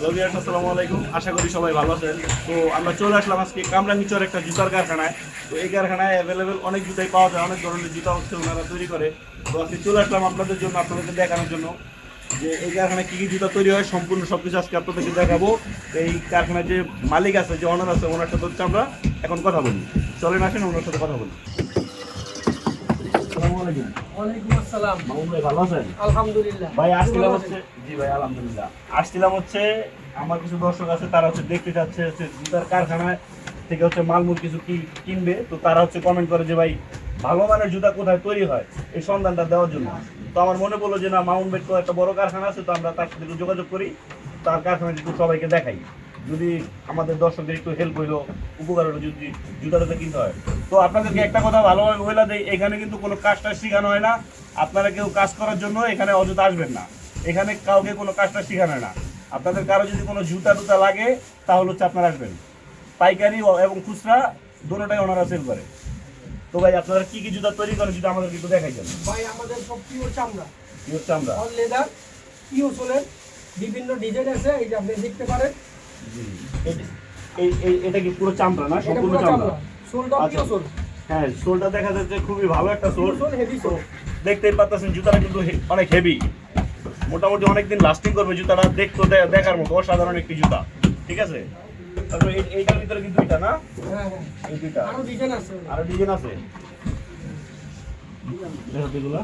Hello বিয়ার্স আসসালামু আলাইকুম। আশা করি সবাই ভালো আছেন। তো আমরা চলে আসলাম আজকে কামরাঙ্গিচর একটা জুতার কারখানায়। তো এই কারখানায় অ্যাভেলেবেল অনেক জুতাই পাওয়া যায়, অনেক ধরনের জুতা হচ্ছে ওনারা তৈরি করে। তো আজকে চলে আসলাম আপনাদের জন্য, আপনাদেরকে দেখানোর জন্য যে এই কারখানায় কী কী জুতা তৈরি হয়, সম্পূর্ণ সব কিছু আজকে আপনাদেরকে দেখাবো। এই কারখানার যে মালিক আছে, যে অনার আছে, ওনার সাথে হচ্ছে আমরা এখন কথা বলি। চলেন আসেন, ওনার সাথে কথা বলি। আসসালামু আলাইকুম। ওয়ালাইকুম আসসালাম। মামুন ভাই ভালো আছেন? আলহামদুলিল্লাহ। ভাই আসছিলাম হচ্ছে জি ভাই আলহামদুলিল্লাহ। আসছিলাম হচ্ছে আমার কিছু দর্শক আছে তারা হচ্ছে দেখতে চাচ্ছে হচ্ছে জুতার কারখানায় থেকে হচ্ছে মালমূল কিছু কি কিনবে। তো তারা হচ্ছে কমেন্ট করে যে ভাই ভালো মানের জুতা কোথায় তৈরি হয় এই সন্ধানটা দেওয়ার জন্য। তো আমার মনে পড়ল যে না মাউন্ট বেড তো একটা বড় কারখানা আছে তো আমরা তার সাথে একটু যোগাযোগ করি। তার কারখানা একটু সবাইকে দেখাই। যদি আমাদের দর্শকদের একটু হেল্প হইল উপকার হলো যদি জুতাটাতে কিনতে হয়। তো আপনাদেরকে একটা কথা ভালোভাবে বলে দেয় এখানে কিন্তু কোনো কাজটা শেখানো হয় না। আপনারা কেউ কাজ করার জন্য এখানে অযথা আসবেন না। এখানে কাউকে কোনো কাজটা শেখানো হয় না। আপনাদের কারও যদি কোনো জুতা টুতা লাগে তাহলে হচ্ছে আপনারা আসবেন। পাইকারি এবং খুচরা দুটোটাই ওনারা সেল করে। তো ভাই আপনারা কি কি জুতা তৈরি করেন যদি আমাদেরকে একটু দেখাই দেন। ভাই আমাদের সব পিওর চামড়া। হচ্ছে আমরা অল লেদার পিওর সোলের বিভিন্ন ডিজাইন আছে এই যে আপনি দেখতে পারেন। এই- এই এই- এটা কি পুরো চামড়া না? সম্পূর্ণ চামড়া? সোলটা আচ্ছা। হ্যাঁ সোলটা দেখা যাচ্ছে খুবই ভালো একটা সোল। দেখতেই পাচ্ছেন জুতাটা কিন্তু অনেক হেভি মোটামুটি অনেকদিন লাস্টিং করবে জুতাটা। দেখতে দেখার মতো অসাধারণ একটি জুতা। ঠিক আছে? তারপরে এই- এইটার ভিতরে কিন্তু দুইটা না? হ্যাঁ হ্যাঁ। এই দুইটা। আরও ডিজাইন আছে। আরও ডিজাইন আছে? দেখো এগুলা।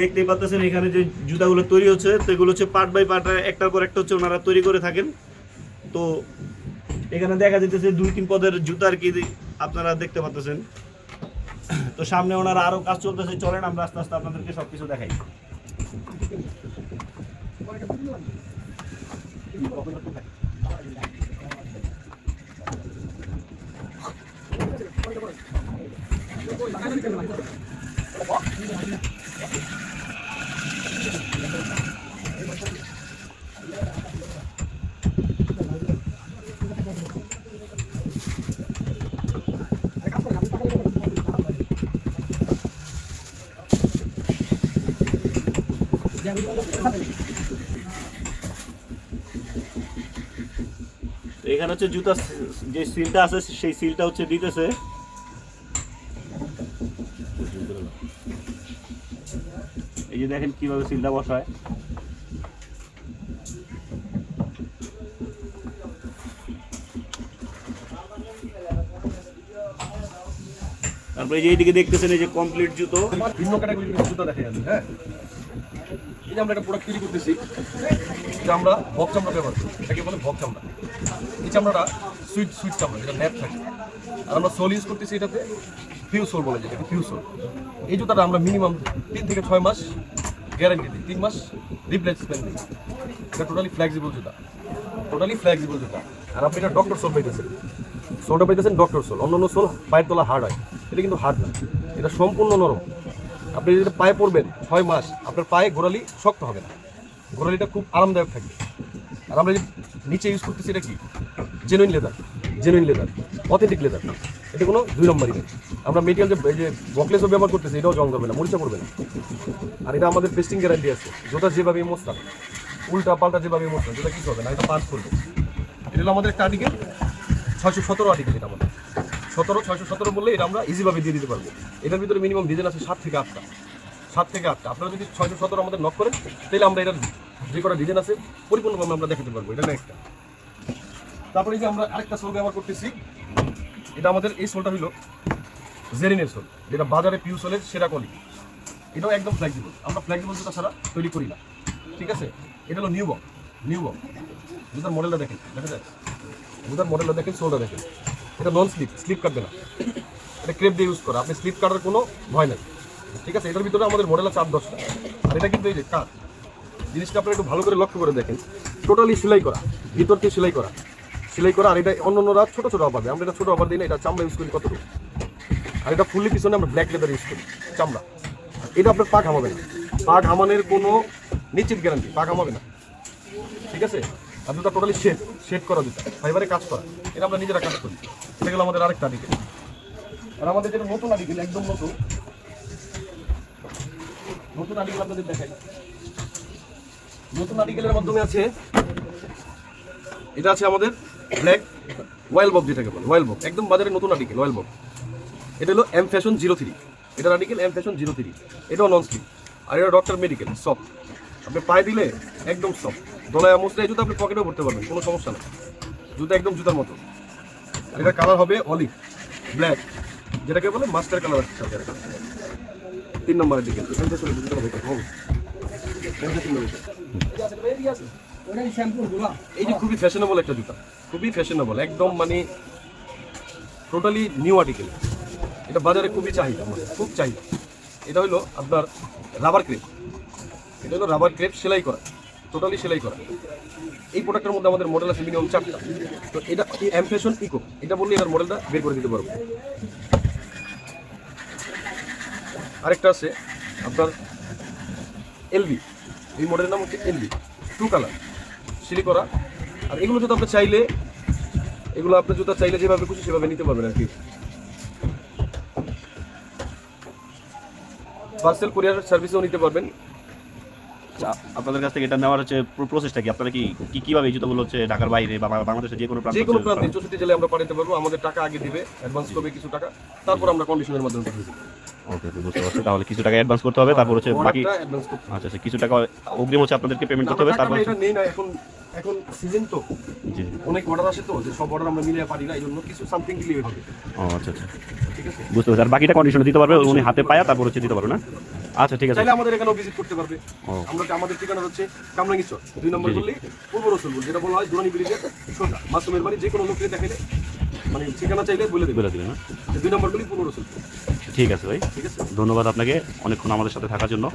দেখতেই পাচ্ছেন, এখানে যে জুতাগুলো তৈরি হচ্ছে তো এগুলো হচ্ছে পার্ট বাই পার্ট একটার পর একটা হচ্ছে ওনারা তৈরি করে থাকেন। তো এখানে দেখা যেতেছে দুই, তিন পদের জুতা আর কি আপনারা দেখতে পাচ্ছেন। তো সামনে ওনারা আরও কাজ চলতেছে, চলেন আমরা আস্তে আস্তে আপনাদেরকে সবকিছু দেখাই। তো এখানে হচ্ছে জুতা যে সিলটা আছে সেই সিলটা হচ্ছে দিতেছে। যে দেখেন কীভাবে সিলটা বসায়। তারপরে যে এইদিকে দেখতেছেন এই যে কমপ্লিট জুতো। ভিন্ন ক্যাটাগরির জুতো দেখে আমি হ্যাঁ? এই যে আমরা একটা প্রোডাক্ট তৈরি করতেছি, এটা আমরা ভক চামড়া ব্যবহার করি। এটাকে বলে ভক চামড়া। এই চামড়াটা সুইট সুইট চামড়া, যেটা ন্যাপ থাকে। আর আমরা সোল ইউজ করতেছি এটাতে। ফিউ সোল বলে যেটাকে ফিউ সোল এই জুতাটা আমরা মিনিমাম তিন থেকে ছয় মাস গ্যারান্টি দিই, তিন মাস রিপ্লেসমেন্ট দিই। এটা টোটালি ফ্লেক্সিবল জুতা। টোটালি ফ্লেক্সিবল জুতা। আর আপনি এটা ডক্টর সোল পাইতেছেন। সোলটা পাইতেছেন ডক্টর সোল অন্য অন্য সোল পায়ের তোলা হার্ড হয়। এটা কিন্তু হার্ড না। এটা সম্পূর্ণ নরম। আপনি যদি পায়ে পরবেন ছয় মাস, আপনার পায়ে গোড়ালি শক্ত হবে না। গোড়ালিটা খুব আরামদায়ক থাকবে। আর আমরা যে নিচে ইউজ করতেছি এটা কি? Genuine leather genuine leather authentic leather এটা কোনো দুই নম্বরই নেই। আমরা মেটেরিয়াল যে যে বকলেসও ব্যবহার করতেছি, এটাও জং ধরবে না মরিচা পড়বে না। আর এটা আমাদের টেস্টিং গ্যারান্টি আছে। জোতা যেভাবে মোস্তা উল্টা পাল্টা যেভাবে মোস্তা যেটা কিছু হবে না, এটা পাস করবে। এটা হলো আমাদের একটা আর্টিকেল ছয়শো সতেরো আর্টিকেল এটা আমাদের। সতেরো, ছয়শো সতেরো বললে এটা আমরা ইজিভাবে দিয়ে দিতে পারব। এটার ভিতরে মিনিমাম ডিজাইন আছে সাত থেকে আটটা। সাত থেকে আটটা। আপনারা যদি ছয়শো সতেরো আমাদের নক করেন, তাহলে আমরা এটার যে কটা ডিজাইন আছে, পরিপূর্ণভাবে আমরা দেখাতে পারব। এটা একটা। তারপরে যে আমরা আরেকটা সোল ব্যবহার করতেছি, এটা আমাদের এই সোলটা হলো জেরিনের সোল যেটা বাজারে পিউ সোলের সেরা কোয়ালিটি এটাও একদম ফ্লেক্সিবল আমরা ফ্লেক্সিবল জুতা ছাড়া তৈরি করি না। ঠিক আছে? এটা হলো নিউ বক নিউ বক জুতার মডেলটা দেখেন, দেখা যায়? জুতার মডেলটা দেখেন, সোলটা দেখেন। এটা নন স্লিপ স্লিপ কাটবে না। এটা ক্রেপ দিয়ে ইউজ করা। আপনি স্লিপ কাটার কোনো ভয় নেই। ঠিক আছে? এটার ভিতরে আমাদের মডেল আছে আট, দশটা। আর এটা কিন্তু এই যে কাঠ। জিনিসটা আপনারা একটু ভালো করে লক্ষ্য করে দেখেন। টোটালি সেলাই করা। ভিতর থেকে সেলাই করা। সেলাই করা, আর এটা অন্য অন্যরা ছোটো ছোটো দেয়। আমরা এটা ছোটো অফার দিই না, এটা চামড়া ইউজ করি কতটুকু? আর এটা ফুললি পিছনে আমরা ব্ল্যাক লেদার ইউজ করি, চামড়া। এটা আপনার পা ঘামাবে না। পা ঘামানোর কোনো নিশ্চিত গ্যারান্টি পা ঘামাবে না। ঠিক আছে? আর দুটা টোটালি শেড শেড করা দুটা ফাইবারে কাজ করা। এটা আমরা নিজেরা কাজ করি। এটা গেলো আমাদের আরেকটা আর্টিকেল আর আমাদের যেটা নতুন আর্টিকেল একদম নতুন। নতুন আর্টিকেল আপনাদের দেখাই। নতুন আর্টিকেলের মাধ্যমে আছে, এটা আছে আমাদের ব্ল্যাক ওয়াইল বক যেটাকে বলে ওয়াইল বক একদম বাজারে নতুন আর্টিকেল ওয়াইল বক এটা হলো এম ফ্যাশন জিরো থ্রি এটার article M fashion zero three এটাও নন স্লিপ আর এটা ডক্টর মেডিকেল সফট আপনি পায়ে দিলে একদম সফট দোলায় মুসলে এই জুতো আপনি পকেটেও ভরতে পারবেন কোনো সমস্যা নেই। জুতো একদম জুতার মতো। এটার কালার হবে অলিভ ব্ল্যাক যেটাকে বলে মাস্টার কালার আছে তিন নম্বরেরগুলা। এই যে খুবই ফ্যাশনেবল একটা জুতা। খুবই ফ্যাশনেবল একদম মানে টোটালি নিউ আর্টিকেল এটা বাজারে খুবই চাহিদা খুব চাহিদা। এটা হলো আপনার রাবার ক্রেপ এটা হলো রাবার ক্রেপ সেলাই করা টোটালি সেলাই করা। এই প্রোডাক্টের মধ্যে আমাদের মডেল আছে মিনিমাম চারটা। তো এটা ফ্যাশন ইকো এটা বললে এটার মডেলটা বের করে দিতে পারব। আরেকটা আছে আপনার এলবি এই মডেলের নাম হচ্ছে এলবি টু কালার সিলি করা। আর এগুলো যদি আপনি চাইলে, এগুলো আপনি জুতা চাইলে যেভাবে খুশি সেভাবে নিতে পারবেন আর কি। পার্সেল কুরিয়ার সার্ভিসও নিতে পারবেন। আচ্ছা, আপনাদের কাছ থেকে এটা নেওয়ার হচ্ছে প্রসেসটা কি? আপনারা কি কি কীভাবে এই জুতোগুলো হচ্ছে ঢাকার বাইরে বা বা- বাংলাদেশের যে কোনো প্রান্তে যে কোনো প্রান্তে চৌষট্টি জেলায় আমরা পাঠাতে পারব। আমাদের টাকা আগে দিবে অ্যাডভান্স করবে কিছু টাকা তারপর আমরা কন্ডিশনের মাধ্যমে পাঠিয়ে দেবো। ওকে বুঝতে পারছি। তাহলে কিছু টাকা অ্যাডভান্স করতে হবে তারপর হচ্ছে বাকি। আচ্ছা আচ্ছা কিছু টাকা অগ্রিম হচ্ছে আপনাদেরকে পেমেন্ট করতে হবে তারপর এটা নেই না এখন এখন সিজন তো। জি অনেক অর্ডার আসে তো যে সব অর্ডার আমরা মিলিয়ে পারি না এই জন্য কিছু সামথিং দিলে হবে। ও আচ্ছা আচ্ছা। ঠিক আছে? বুঝতে পারছি। আর বাকিটা কন্ডিশনে দিতে পারবে উনি হাতে পায়া তারপর হচ্ছে দিতে পারবে না? আচ্ছা ঠিক আছে। চাইলে আমাদের এখানেও ভিজিট করতে পারবে। আমরা আমাদের ঠিকানা হচ্ছে কামরাঙ্গি চর দুই নম্বর জি। পূর্ব রসুলপুর যেটা বলা হয় দুরানি ব্রিজের সোজা। মাসুমের বাড়ি যে কোনো লোককে দেখাইলে মানে ঠিকানা চাইলে বলে দেবে। বলে দিবেন না? দুই নম্বর গলি পূর্ব রসুলপুর। ঠিক আছে ভাই। ঠিক আছে। ধন্যবাদ আপনাকে অনেকক্ষণ আমাদের সাথে থাকার জন্য।